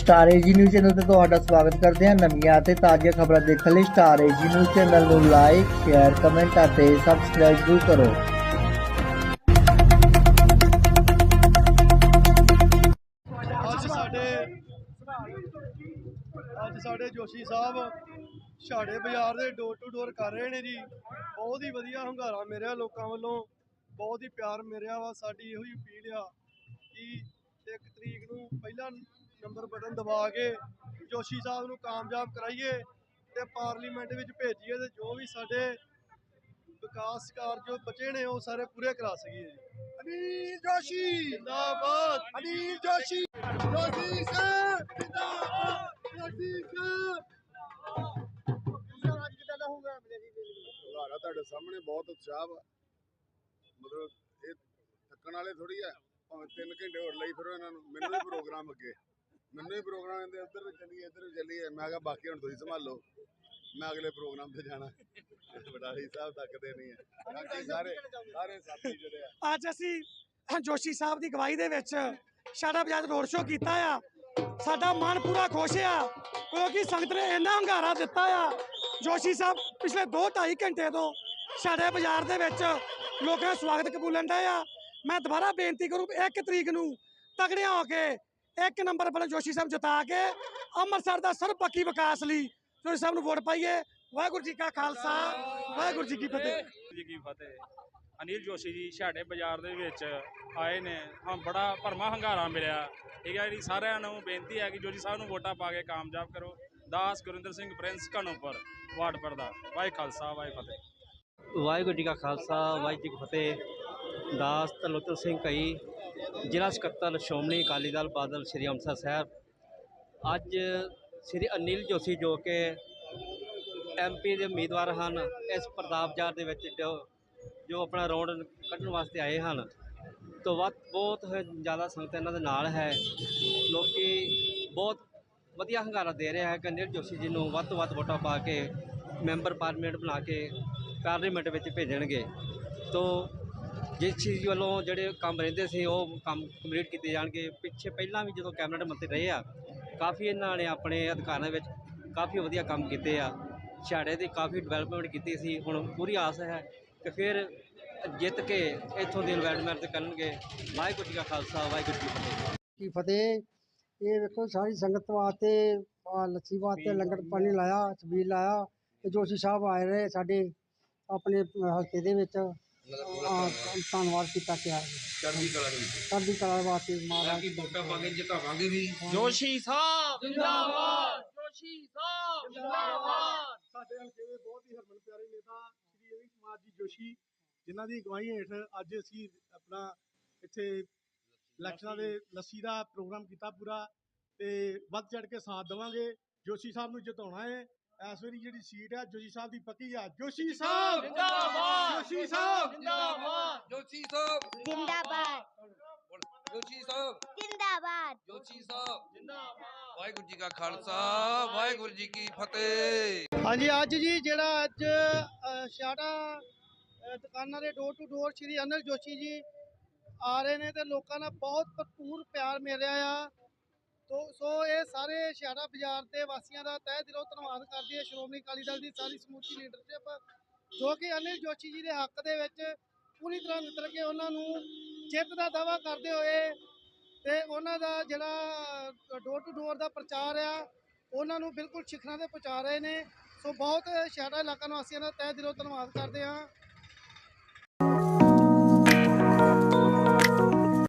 Star AG news channel ਤੇ ਤੁਹਾਡਾ ਸਵਾਗਤ ਕਰਦੇ ਹਾਂ ਨਵੀਆਂ ਅਤੇ ਤਾਜ਼ੀਆਂ ਖਬਰਾਂ ਦੇਖਣ ਲਈ ਸਟਾਰ ਏਜੀ ਨਿਊਜ਼ ਚੈਨਲ ਨੂੰ ਲਾਈਕ ਸ਼ੇਅਰ ਕਮੈਂਟ ਅਤੇ ਸਬਸਕ੍ਰਾਈਬ ਜ਼ਰੂਰ ਕਰੋ। ਅੱਜ ਸਾਡੇ ਅੱਜ ਸਾਡੇ ਜੋਸ਼ੀ ਸਾਹਿਬ ਛਾੜੇ ਬਾਜ਼ਾਰ ਦੇ ਡੋਰ ਟੂ ਡੋਰ ਕਰ ਰਹੇ ਨੇ ਜੀ। ਬਹੁਤ ਹੀ ਵਧੀਆ ਹੰਗਾਰਾ ਮਿਲਿਆ ਲੋਕਾਂ ਵੱਲੋਂ। ਬਹੁਤ ਹੀ ਪਿਆਰ ਮਿਲਿਆ ਵਾ, ਸਾਡੀ ਇਹੋ ਹੀ ਅਪੀਲ ਆ ਕਿ ਇੱਕ ਤਰੀਕ ਨੂੰ ਪਹਿਲਾ ਨੰਬਰ ਬਟਨ ਦਬਾ ਕੇ ਜੋਸ਼ੀ ਸਾਹਿਬ ਨੂੰ ਕਾਮਯਾਬ ਕਰਾਈਏ ਤੇ ਪਾਰਲੀਮੈਂਟ ਵਿੱਚ ਭੇਜੀਏ ਤੇ ਜੋ ਵੀ ਸਾਡੇ ਵਿਕਾਸ ਕਾਰਜ ਬਚੇ ਨੇ ਉਹ ਸਾਰੇ ਪੂਰੇ ਕਰਾ ਸਕੀਏ ਜੀ। ਅਨੀਲ ਜੋਸ਼ੀ। ਜਿੰਦਾਬਾਦ। ਅਨੀਲ ਜੋਸ਼ੀ। ਜੋਸ਼ੀ ਸਾਹਿਬ ਜਿੰਦਾਬਾਦ। ਜੋਸ਼ੀ ਸਾਹਿਬ ਅੱਜ ਕਿਦਾਂ ਦਾ ਹੋਊਗਾ? ਸੁਧਾਰਾ ਤੁਹਾਡੇ ਸਾਹਮਣੇ ਬਹੁਤ ਉਤਸ਼ਾਹ ਵਾ। ਮਤਲਬ ਇਹ ਥੱਕਣ ਵਾਲੇ ਥੋੜੀ ਆ। ਭਾਵੇਂ 3 ਘੰਟੇ ਹੋਰ ਲਈ ਫਿਰੋ ਇਹਨਾਂ ਨੂੰ। ਮੈਨੂੰ ਵੀ ਪ੍ਰੋਗਰਾਮ ਅੱਗੇ। ਮੈਨੂੰ ਵੀ ਪ੍ਰੋਗਰਾਮ ਕਹਿੰਦੇ ਉੱਧਰ ਚੱਲੀਏ ਇੱਧਰ ਚੱਲੀਏ ਮੈਂ ਕਿਹਾ, ਬਾਕੀ ਹੁਣ ਤੁਸੀਂ ਸੰਭਾਲੋ। ਮੈਂ ਅਗਲੇ ਪ੍ਰੋਗਰਾਮ ਤੇ ਜਾਣਾ। ਬਟਾਲੀ ਸਾਹਿਬ ਤੱਕਦੇ ਨਹੀਂ ਹੈ ਬਾਕੀ ਸਾਰੇ ਸਾਰੇ ਸਾਥੀ ਜਿਹੜੇ ਆ। ਅੱਜ ਅਸੀਂ ਜੋਸ਼ੀ ਸਾਹਿਬ ਦੀ ਗਵਾਹੀ ਦੇ ਵਿੱਚ ਸ਼ਾੜਾ ਬਾਜ਼ਾਰ ਰੋਡ ਸ਼ੋਅ ਕੀਤਾ ਆ। ਸਾਡਾ ਮਨ ਪੂਰਾ ਖੁਸ਼ ਆ। ਕਿਉਂਕਿ ਸੰਗਤ ਨੇ ਇੰਨਾ ਹੰਗਾਰਾ ਦਿੱਤਾ ਆ। ਜੋਸ਼ੀ ਸਾਹਿਬ, ਪਿਛਲੇ 2-2.5 ਘੰਟੇ ਤੋਂ ਸਾਡੇ ਬਾਜ਼ਾਰ ਦੇ ਵਿੱਚ ਲੋਕਾਂ ਦਾ ਸਵਾਗਤ ਕਬੂਲਣ ਦਾ ਆ। ਮੈਂ ਦੁਬਾਰਾ ਬੇਨਤੀ ਕਰੂੰ ਵੀ ਇੱਕ ਤਰੀਕ ਨੂੰ ਤਗੜਿਆਂ ਹੋ ਕੇ ਇੱਕ ਨੰਬਰ ਪਰ ਜੋਸ਼ੀ ਸਾਹਿਬ ਜਿਤਾ ਕੇ ਅੰਮ੍ਰਿਤਸਰ ਦਾ ਸਰਬਪੱਖੀ ਵਿਕਾਸ ਲਈ ਜੋਸ਼ੀ ਸਾਹਿਬ ਨੂੰ ਵੋਟ ਪਾਈਏ। ਵਾਹਿਗੁਰੂ ਜੀ ਕਾ ਖਾਲਸਾ ਵਾਹਿਗੁਰੂ ਜੀ ਕੀ ਫਤਿਹ। ਜੀ ਕੀ ਫਤਿਹ। ਅਨਿਲ ਜੋਸ਼ੀ ਜੀ ਛਾੜੇ ਬਾਜ਼ਾਰ ਦੇ ਵਿੱਚ ਆਏ ਨੇ। ਹਾਂ ਬੜਾ ਭਰਮਾ ਹੰਗਾਰਾ ਮਿਲਿਆ। ਠੀਕ ਹੈ ਜੀ ਸਾਰਿਆਂ ਨੂੰ ਬੇਨਤੀ ਹੈ ਕਿ ਜੋਸ਼ੀ ਸਾਹਿਬ ਨੂੰ ਵੋਟਾਂ ਪਾ ਕੇ ਕਾਮਯਾਬ ਕਰੋ। ਦਾਸ ਗੁਰਿੰਦਰ ਸਿੰਘ ਪ੍ਰਿੰਸ ਘਨੋਪਰ ਵਾਰਡ ਪਰਦਾ। ਵਾਹਿ ਖਾਲਸਾ ਵਾਹਿ ਫਤਿਹ। ਵਾਹਿਗੁਰੂ ਜੀ ਕਾ ਖਾਲਸਾ ਵਾਹਿਗੁਰੂ ਜੀ ਕੀ ਫਤਿਹ। ਦਾਸ ਤਲਵੰਤ ਸਿੰਘ ਕਈ ਜ਼ਿਲ੍ਹਾ ਸਕੱਤਰ ਸ਼੍ਰੋਮਣੀ ਅਕਾਲੀ ਦਲ ਬਾਦਲ ਸ਼੍ਰੀ ਅੰਮ੍ਰਿਤਸਰ ਸਾਹਿਬ। ਅੱਜ ਸ਼੍ਰੀ ਅਨਿਲ ਜੋਸ਼ੀ ਜੋ ਕਿ ਐਮਪੀ ਦੇ ਉਮੀਦਵਾਰ ਹਨ, ਇਸ ਪ੍ਰਤਾਪਜ਼ਾਰ ਦੇ ਵਿੱਚ ਜੋ ਜੋ ਆਪਣਾ ਰੌਂਡ ਕੱਢਣ ਵਾਸਤੇ ਆਏ ਹਨ। ਤੋਂ ਵੱਧ ਬਹੁਤ ਜ਼ਿਆਦਾ ਸੰਗਤ ਇਹਨਾਂ ਦੇ ਨਾਲ ਹੈ। ਲੋਕੀ ਬਹੁਤ ਵਧੀਆ ਹੰਗਾਰਾ ਦੇ ਰਿਹਾ ਹੈ ਕਿ ਅਨਿਲ ਜੋਸ਼ੀ ਜੀ ਨੂੰ ਵੱਧ ਤੋਂ ਵੱਧ ਵੋਟਾਂ ਪਾ ਕੇ ਮੈਂਬਰ ਪਾਰਲੀਮੈਂਟ ਬਣਾ ਕੇ ਪਾਰਲੀਮੈਂਟ ਵਿੱਚ ਭੇਜਣਗੇ। ਤੋਂ ਜਿਸ ਚੀਜ਼ ਵੱਲੋਂ ਜਿਹੜੇ ਕੰਮ ਰਹਿੰਦੇ ਸੀ, ਉਹ ਕੰਮ ਕੰਪਲੀਟ ਕੀਤੇ ਜਾਣਗੇ। ਪਿੱਛੇ ਪਹਿਲਾਂ ਵੀ ਜਦੋਂ ਕੈਬਨਿਟ ਮੰਤਰੀ ਰਹੇ ਆ, ਕਾਫੀ ਇਹਨਾਂ ਨੇ ਆਪਣੇ ਅਧਿਕਾਰਾਂ ਵਿੱਚ ਕਾਫੀ ਵਧੀਆ ਕੰਮ ਕੀਤੇ ਆ। ਛਾੜੇ ਦੀ ਕਾਫੀ ਡਿਵੈਲਪਮੈਂਟ ਕੀਤੀ ਸੀ, ਹੁਣ ਪੂਰੀ ਆਸ ਹੈ ਕਿ ਫਿਰ ਜਿੱਤ ਕੇ ਇੱਥੋਂ ਦੀ ਡਿਵੈਲਪਮੈਂਟ ਕਰਨਗੇ। ਵਾਹਿਗੁਰੂ ਜੀ ਕਾ ਖਾਲਸਾ, ਵਾਹਿਗੁਰੂ ਜੀ ਕੀ ਫਤਿਹ। ਕੀ ਫਤਿਹ। ਇਹ ਵੇਖੋ, ਸਾਰੀ ਸੰਗਤ ਵਾਸਤੇ ਲੱਸੀ ਵਾਸਤੇ ਲੰਗਰ ਪਾਣੀ ਲਾਇਆ ਛਬੀਲ ਲਾਇਆ, ਤੇ ਜੋਸ਼ੀ ਸਾਹਿਬ ਆਏ ਰਹੇ ਸਾਡੇ ਆਪਣੇ ਹਲਕੇ ਦੇ ਵਿੱਚ। ਧੰਨਵਾਦ ਕੀਤਾ ਗਿਆ ਚੜ੍ਹਦੀ ਕਲਾ ਦੇ ਵਿੱਚ। ਚੜ੍ਹਦੀ ਕਲਾ ਵਾਸਤੇ ਮਹਾਰਾਜ ਜੋਸ਼ੀ ਸਾਹਿਬ ਜਿੰਦਾਬਾਦ। ਜੋਸ਼ੀ ਸਾਹਿਬ ਜਿੰਦਾਬਾਦ। ਸਾਡੇ ਹਲਕੇ ਦੇ ਬਹੁਤ ਹੀ ਹਰਮਨ ਪਿਆਰੇ ਨੇਤਾ ਸ਼੍ਰੀ ਅਨਿਲ ਕੁਮਾਰ ਜੀ ਜੋਸ਼ੀ ਜਿਨ੍ਹਾਂ ਦੀ ਅਗਵਾਈ ਹੇਠ ਅੱਜ ਅਸੀਂ ਆਪਣਾ ਇੱਥੇ ਇਲੈਕਸ਼ਨਾਂ ਦੇ ਲੱਸੀ ਦਾ ਪ੍ਰੋਗਰਾਮ ਕੀਤਾ ਪੂਰਾ ਤੇ ਵੱਧ ਚੜ ਕੇ ਸਾਥ ਦੇਵਾਂਗੇ। ਜੋਸ਼ੀ ਸਾਹਿਬ ਨੂੰ ਜਿਤਾਉਣਾ ਹੈ। ਇਸ ਵਾਰੀ ਜਿਹੜੀ ਸੀਟ ਹੈ ਜੋਸ਼ੀ ਸਾਹਿਬ ਦੀ ਪੱਕੀ ਆ। ਜੋਸ਼ੀ ਸਾਹਿਬ! ਜਿੰਦਾਬਾਦ! ਜੋਸ਼ੀ ਸਾਹਿਬ! ਜਿੰਦਾਬਾਦ! ਜੋਸ਼ੀ ਸਾਹਿਬ! ਜਿੰਦਾਬਾਦ! ਜੋਸ਼ੀ ਸਾਹਿਬ! ਜਿੰਦਾਬਾਦ! ਜੋਸ਼ੀ ਸਾਹਿਬ! ਜਿੰਦਾਬਾਦ! ਵਾਹਿਗੁਰੂ ਜੀ ਕਾ ਖਾਲਸਾ ਵਾਹਿਗੁਰੂ ਜੀ ਕੀ ਫਤਿਹ! ਹਾਂਜੀ ਅੱਜ ਜੀ ਜਿਹੜਾ ਅੱਜ ਅ, ਦੁਕਾਨਾਂ ਦੇ door to door Shri Anil Joshi ji ਆ ਰਹੇ ਨੇ ਤੇ ਲੋਕਾਂ ਦਾ ਬਹੁਤ ਭਰਪੂਰ ਪਿਆਰ ਮਿਲ ਰਿਹਾ ਆ। ਤੋ, ਸੋ ਇਹ ਸਾਰੇ ਛਾੜਾ ਬਾਜ਼ਾਰ ਦੇ ਵਾਸੀਆਂ ਦਾ ਤਹਿ ਦਿਲੋਂ ਧੰਨਵਾਦ ਕਰਦੀ ਹੈ। ਸ਼੍ਰੋਮਣੀ ਅਕਾਲੀ ਦਲ ਦੀ ਸਾਰੀ ਸਮੂਚੀ ਲੀਡਰਸ਼ਿਪ ਜੋ ਕਿ ਅਨਿਲ ਜੋਸ਼ੀ ਜੀ ਦੇ ਹੱਕ ਦੇ ਵਿੱਚ ਪੂਰੀ ਤਰ੍ਹਾਂ ਨਿਤਰ ਕੇ ਉਹਨਾਂ ਨੂੰ ਜਿੱਤ ਦਾ ਦਾਵਾ ਕਰਦੇ ਹੋਏ ਤੇ ਉਹਨਾਂ ਦਾ ਜਿਹੜਾ ਡੋਰ ਟੂ ਡੋਰ ਦਾ ਪ੍ਰਚਾਰ ਆ, ਉਹਨਾਂ ਨੂੰ ਬਿਲਕੁਲ ਸਿਖਰਾਂ ਤੇ ਪਹੁੰਚਾ ਰਹੇ ਨੇ। ਸੋ ਬਹੁਤ ਛਾੜਾ ਇਲਾਕਾ ਨਿਵਾਸੀਆਂ ਦਾ ਤਹਿ ਦਿਲੋਂ ਧੰਨਵਾਦ ਕਰਦੇ ਹਾਂ।